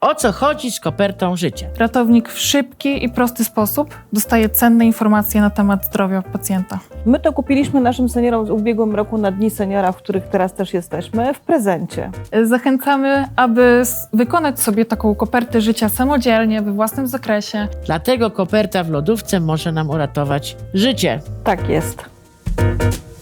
O co chodzi z kopertą życia? Ratownik w szybki i prosty sposób dostaje cenne informacje na temat zdrowia pacjenta. My to kupiliśmy naszym seniorom w ubiegłym roku na Dni Seniora, w których teraz też jesteśmy, w prezencie. Zachęcamy, aby s- wykonać sobie taką kopertę życia samodzielnie, we własnym zakresie. Dlatego koperta w lodówce może nam uratować życie. Tak jest.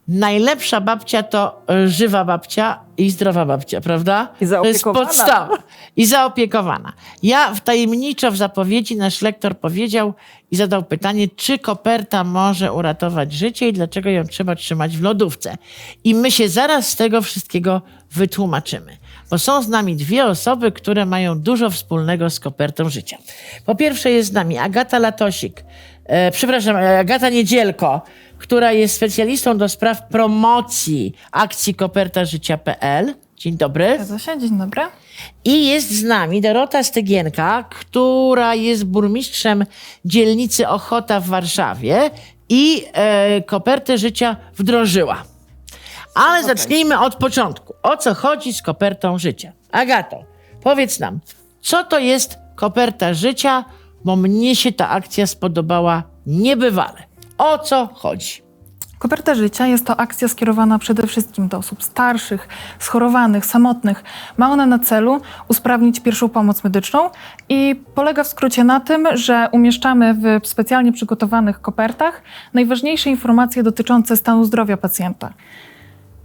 Najlepsza babcia to e, żywa babcia i zdrowa babcia, prawda? I To jest zaopiekowana. podstawa. I zaopiekowana. Ja w tajemniczo w zapowiedzi nasz lektor powiedział i zadał pytanie, czy koperta może uratować życie i dlaczego ją trzeba trzymać w lodówce. I my się zaraz z tego wszystkiego wytłumaczymy. Bo są z nami dwie osoby, które mają dużo wspólnego z kopertą życia. Po pierwsze jest z nami Agata Latosik, e, przepraszam, e, Agata Niedzielko, która jest specjalistą do spraw promocji akcji kopertażycia.pl. Dzień dobry. Się, dzień dobry. I jest z nami Dorota Stygienka, która jest burmistrzem dzielnicy Ochota w Warszawie i e, kopertę życia wdrożyła. Ale zacznijmy od początku. O co chodzi z kopertą życia? Agato, powiedz nam, co to jest koperta życia, bo mnie się ta akcja spodobała niebywale. O co chodzi? Koperta życia jest to akcja skierowana przede wszystkim do osób starszych, schorowanych, samotnych. Ma ona na celu usprawnić pierwszą pomoc medyczną i polega w skrócie na tym, że umieszczamy w specjalnie przygotowanych kopertach najważniejsze informacje dotyczące stanu zdrowia pacjenta.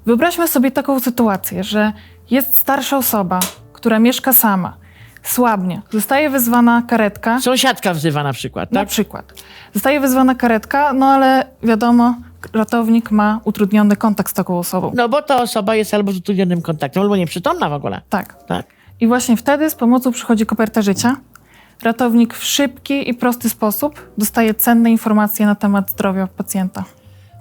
Wyobraźmy sobie taką sytuację, że jest starsza osoba, która mieszka sama, słabnie, zostaje wezwana karetka. Sąsiadka wzywa na przykład, Na tak? przykład. Zostaje wezwana karetka, no ale wiadomo, ratownik ma utrudniony kontakt z taką osobą. No bo ta osoba jest albo z utrudnionym kontaktem, albo nieprzytomna w ogóle. Tak. Tak? I właśnie wtedy z pomocą przychodzi koperta życia. Ratownik w szybki i prosty sposób dostaje cenne informacje na temat zdrowia pacjenta.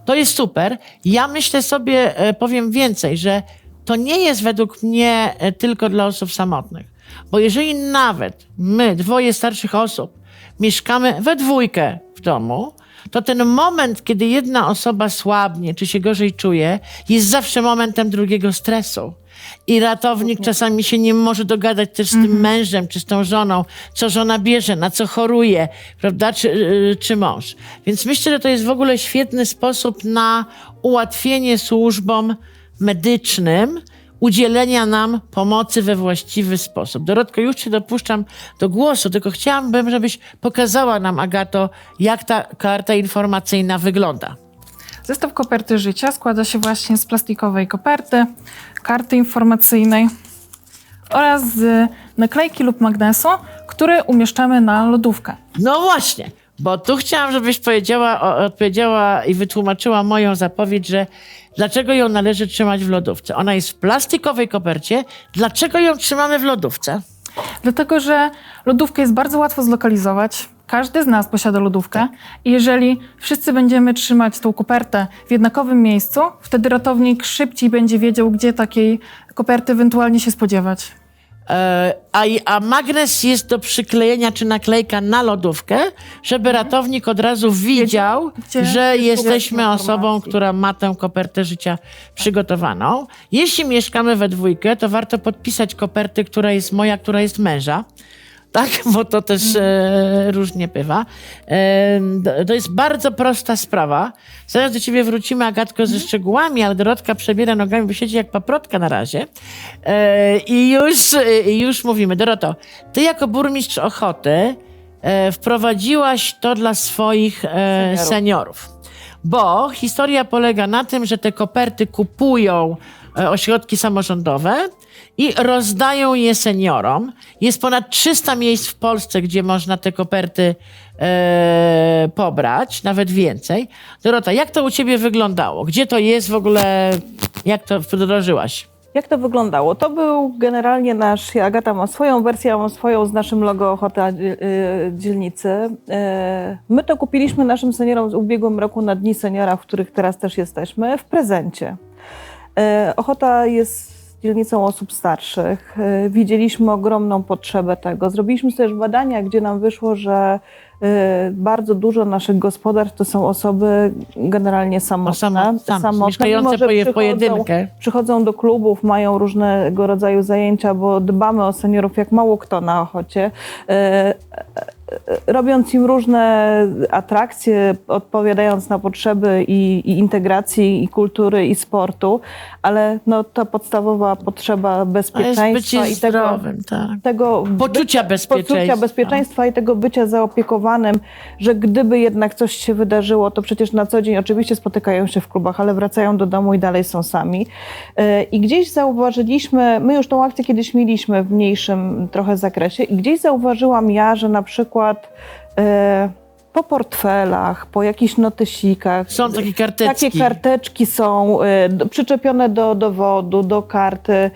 To jest super. Ja myślę sobie, e, powiem więcej, że to nie jest według mnie e, tylko dla osób samotnych. Bo jeżeli nawet my, dwoje starszych osób, mieszkamy we dwójkę w domu, to ten moment, kiedy jedna osoba słabnie czy się gorzej czuje, jest zawsze momentem drugiego stresu. I ratownik czasami się nie może dogadać też z tym mężem czy z tą żoną, co żona bierze, na co choruje, prawda, czy, yy, czy mąż. Więc myślę, że to jest w ogóle świetny sposób na ułatwienie służbom medycznym udzielenia nam pomocy we właściwy sposób. Dorotko, już się dopuszczam do głosu, tylko chciałabym, żebyś pokazała nam, Agato, jak ta karta informacyjna wygląda. Zestaw koperty życia składa się właśnie z plastikowej koperty, karty informacyjnej oraz z naklejki lub magnesu, który umieszczamy na lodówkę. No właśnie, bo tu chciałam, żebyś powiedziała, o- odpowiedziała i wytłumaczyła moją zapowiedź, że dlaczego ją należy trzymać w lodówce. Ona jest w plastikowej kopercie. Dlaczego ją trzymamy w lodówce? Dlatego, że lodówkę jest bardzo łatwo zlokalizować. Każdy z nas posiada lodówkę i jeżeli wszyscy będziemy trzymać tą kopertę w jednakowym miejscu, wtedy ratownik szybciej będzie wiedział, gdzie takiej koperty ewentualnie się spodziewać. E, a, a magnes jest do przyklejenia czy naklejka na lodówkę, żeby ratownik od razu widział, gdzie że jest jesteśmy osobą, która ma tę kopertę życia przygotowaną. Jeśli mieszkamy we dwójkę, to warto podpisać koperty, która jest moja, która jest męża. Tak, bo to też e, różnie bywa. E, to jest bardzo prosta sprawa. Zaraz do ciebie wrócimy, Agatko, ze szczegółami, ale Dorotka przebiera nogami, bo siedzi jak paprotka na razie. E, I już, e, już mówimy. Doroto, ty jako burmistrz Ochoty e, wprowadziłaś to dla swoich e, Seniorów. seniorów. Bo historia polega na tym, że te koperty kupują ośrodki samorządowe i rozdają je seniorom. Jest ponad 300 miejsc w Polsce, gdzie można te koperty e, pobrać, nawet więcej. Dorota, jak to u ciebie wyglądało? Gdzie to jest w ogóle? Jak to wdrożyłaś? Jak to wyglądało? To był generalnie nasz, Agata ma swoją wersję, ja mam swoją z naszym logo Ochota y, dzielnicy. Y, My to kupiliśmy naszym seniorom w ubiegłym roku na Dni Seniora, w których teraz też jesteśmy, w prezencie. Y, Ochota jest dzielnicą osób starszych. Y, Widzieliśmy ogromną potrzebę tego. Zrobiliśmy też badania, gdzie nam wyszło, że y, bardzo dużo naszych gospodarstw to są osoby generalnie samotne. samo- same, mieszkające mimo że poje- przychodzą- pojedynkę. Przychodzą do klubów, mają różnego rodzaju zajęcia, bo dbamy o seniorów jak mało kto na ochocie. Robiąc im różne atrakcje, odpowiadając na potrzeby i, i integracji, i kultury, i sportu, ale no, ta podstawowa potrzeba bezpieczeństwa i tego, zdrowym, tak. tego Poczucia bezpieczeństwa. poczucia bezpieczeństwa i tego bycia zaopiekowanym, że gdyby jednak coś się wydarzyło, to przecież na co dzień oczywiście spotykają się w klubach, ale wracają do domu i dalej są sami. E, I gdzieś zauważyliśmy, my już tą akcję kiedyś mieliśmy w mniejszym trochę zakresie i gdzieś zauważyłam ja, że na przykład e, po portfelach, po jakichś notysikach, Są takie karteczki. takie karteczki są e, przyczepione do dowodu, do karty.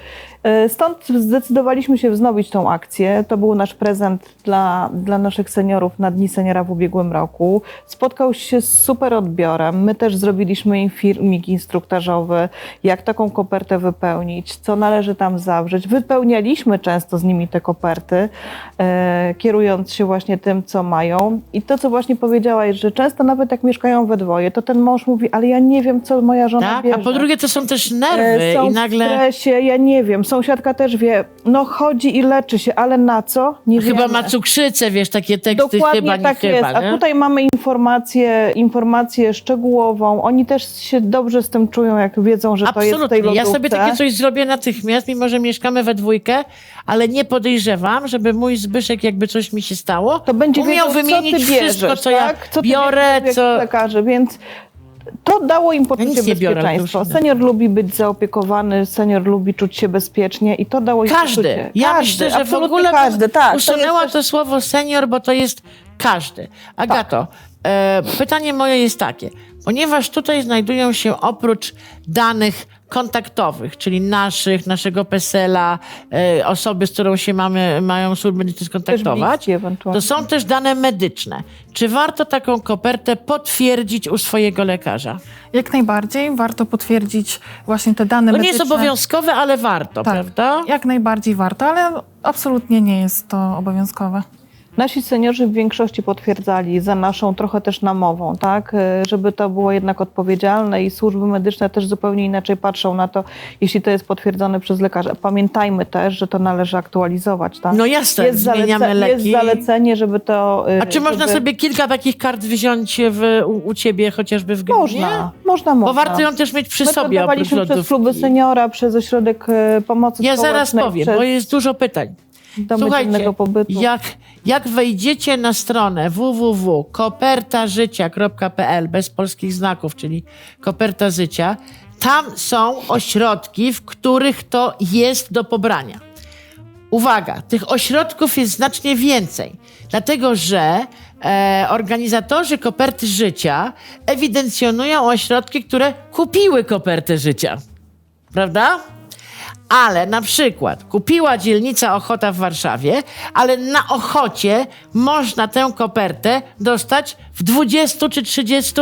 E, Stąd zdecydowaliśmy się wznowić tą akcję. To był nasz prezent dla, dla naszych seniorów na Dni Seniora w ubiegłym roku. Spotkał się z super odbiorem. My też zrobiliśmy im filmik instruktażowy, jak taką kopertę wypełnić, co należy tam zawrzeć. Wypełnialiśmy często z nimi te koperty, e, kierując się właśnie tym, co mają. I to, co właśnie powiedziałaś, że często nawet jak mieszkają we dwoje, to ten mąż mówi, ale ja nie wiem, co moja żona Tak, bierze. a po drugie to są też E, nerwy są i w nagle stresie, ja nie wiem. Sąsiadka też wie, no chodzi i leczy się, ale na co? Nie chyba wiemy. ma cukrzycę, wiesz, takie teksty Dokładnie chyba, nie tak chyba, jest. nie? A tutaj mamy informację, informację szczegółową. Oni też się dobrze z tym czują, jak wiedzą, że to jest w tej Absolutnie. lodówce. Ja sobie takie coś zrobię natychmiast, mimo że mieszkamy we dwójkę, ale nie podejrzewam, żeby mój Zbyszek, jakby coś mi się stało, to będzie umiał wiedział, wymienić co ty bierzesz, wszystko, co tak? ja co biorę, bierzesz, co... lekarze, więc to dało im poczucie biorę, bezpieczeństwa. to. Senior lubi być zaopiekowany, senior lubi czuć się bezpiecznie i to dało im Każdy. poczucie. Ja każdy, myślę, że w ogóle każdy, tak. to usunęła jest to, słowo senior, bo to jest każdy. Agato, e, pytanie moje jest takie. Ponieważ tutaj znajdują się oprócz danych kontaktowych, czyli naszych, naszego PESEL-a, e, osoby, z którą się mamy, mają służby medyczne skontaktować, to są też dane medyczne. Czy warto taką kopertę potwierdzić u swojego lekarza? Jak najbardziej warto potwierdzić właśnie te dane To nie jest medyczne. obowiązkowe, ale warto, Tak, prawda? jak najbardziej warto, ale absolutnie nie jest to obowiązkowe. Nasi seniorzy w większości potwierdzali za naszą trochę też namową, tak, E, żeby to było jednak odpowiedzialne i służby medyczne też zupełnie inaczej patrzą na to, jeśli to jest potwierdzone przez lekarza. Pamiętajmy też, że to należy aktualizować, tak? No jasne, jest, zmieniamy jest leki. zalecenie, żeby to... e, A czy można żeby... sobie kilka takich kart wziąć w, u, u ciebie, chociażby w gminie? Można, można, można. Bo warto ją też mieć przy My sobie oprócz dawaliśmy przez lodówki. kluby seniora, przez ośrodek e, pomocy Ja społecznej, zaraz powiem, przez bo jest dużo pytań. Słuchajcie, pobytu. jak, jak wejdziecie na stronę www.kopertażycia.pl bez polskich znaków, czyli koperta życia, tam są ośrodki, w których to jest do pobrania. Uwaga, tych ośrodków jest znacznie więcej, dlatego że e, organizatorzy koperty życia ewidencjonują ośrodki, które kupiły kopertę życia. Prawda? Ale na przykład kupiła dzielnica Ochota w Warszawie, ale na Ochocie można tę kopertę dostać w 20 czy 30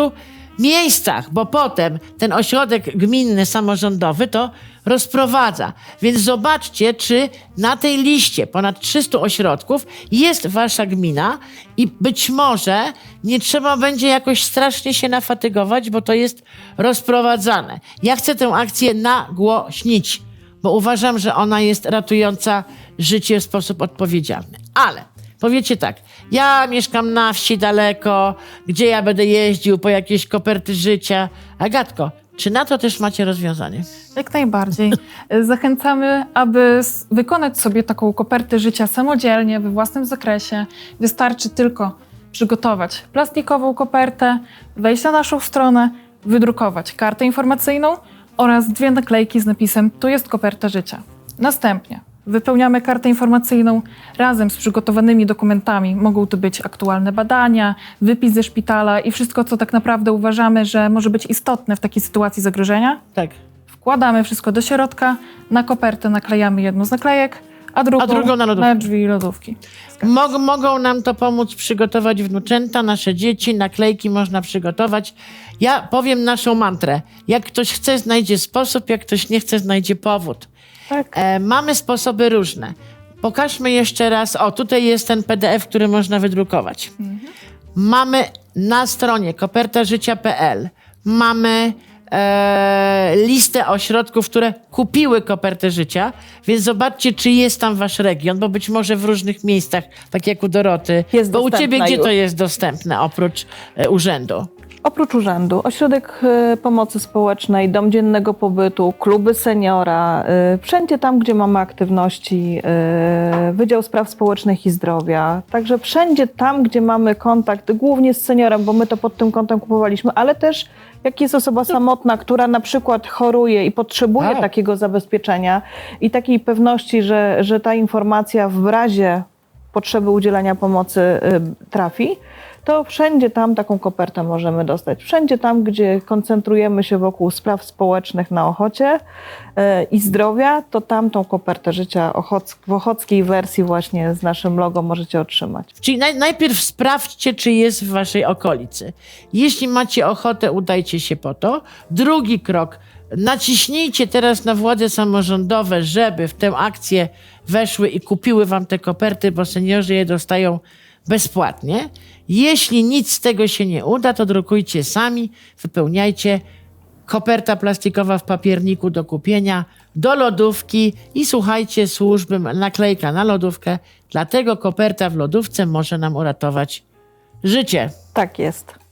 miejscach, bo potem ten ośrodek gminny, samorządowy to rozprowadza. Więc zobaczcie, czy na tej liście ponad 300 ośrodków jest wasza gmina i być może nie trzeba będzie jakoś strasznie się nafatygować, bo to jest rozprowadzane. Ja chcę tę akcję nagłośnić bo uważam, że ona jest ratująca życie w sposób odpowiedzialny. Ale powiecie tak, ja mieszkam na wsi daleko, gdzie ja będę jeździł po jakieś koperty życia. Agatko, czy na to też macie rozwiązanie? Jak najbardziej. Zachęcamy, aby wykonać sobie taką kopertę życia samodzielnie, we własnym zakresie. Wystarczy tylko przygotować plastikową kopertę, wejść na naszą stronę, wydrukować kartę informacyjną oraz dwie naklejki z napisem Tu jest koperta życia. Następnie wypełniamy kartę informacyjną razem z przygotowanymi dokumentami. Mogą to być aktualne badania, wypis ze szpitala i wszystko, co tak naprawdę uważamy, że może być istotne w takiej sytuacji zagrożenia. Tak. Wkładamy wszystko do środka, na kopertę naklejamy jedną z naklejek, a drugą, A drugą na lodówkę. drzwi i lodówki. Mog, mogą nam to pomóc przygotować wnuczęta, nasze dzieci, naklejki można przygotować. Ja powiem naszą mantrę. Jak ktoś chce, znajdzie sposób, jak ktoś nie chce, znajdzie powód. Tak. E, mamy sposoby różne. Pokażmy jeszcze raz. O, tutaj jest ten PDF, który można wydrukować. Mamy na stronie kopertażycia.pl mamy e, listę ośrodków, które kupiły kopertę życia, więc zobaczcie, czy jest tam wasz region, bo być może w różnych miejscach, tak jak u Doroty. Jest bo u ciebie dostępna gdzie już. to jest dostępne oprócz e, urzędu? Oprócz urzędu, ośrodek e, pomocy społecznej, dom dziennego pobytu, kluby seniora, e, wszędzie tam, gdzie mamy aktywności, e, Wydział Spraw Społecznych i Zdrowia. Także wszędzie tam, gdzie mamy kontakt, głównie z seniorem, bo my to pod tym kątem kupowaliśmy, ale też jak jest osoba samotna, która na przykład choruje i potrzebuje Tak. takiego zabezpieczenia i takiej pewności, że, że ta informacja w razie potrzeby udzielania pomocy y, trafi, to wszędzie tam taką kopertę możemy dostać. Wszędzie tam, gdzie koncentrujemy się wokół spraw społecznych na Ochocie y, i zdrowia, to tam tą kopertę życia ochoc- w ochockiej wersji właśnie z naszym logo możecie otrzymać. Czyli naj, najpierw sprawdźcie, czy jest w waszej okolicy. Jeśli macie ochotę, udajcie się po to. Drugi krok, naciśnijcie teraz na władze samorządowe, żeby w tę akcję weszły i kupiły wam te koperty, bo seniorzy je dostają bezpłatnie. Jeśli nic z tego się nie uda, to drukujcie sami, wypełniajcie koperta plastikowa w papierniku do kupienia, do lodówki i słuchajcie służby, naklejka na lodówkę. Dlatego koperta w lodówce może nam uratować życie. Tak jest.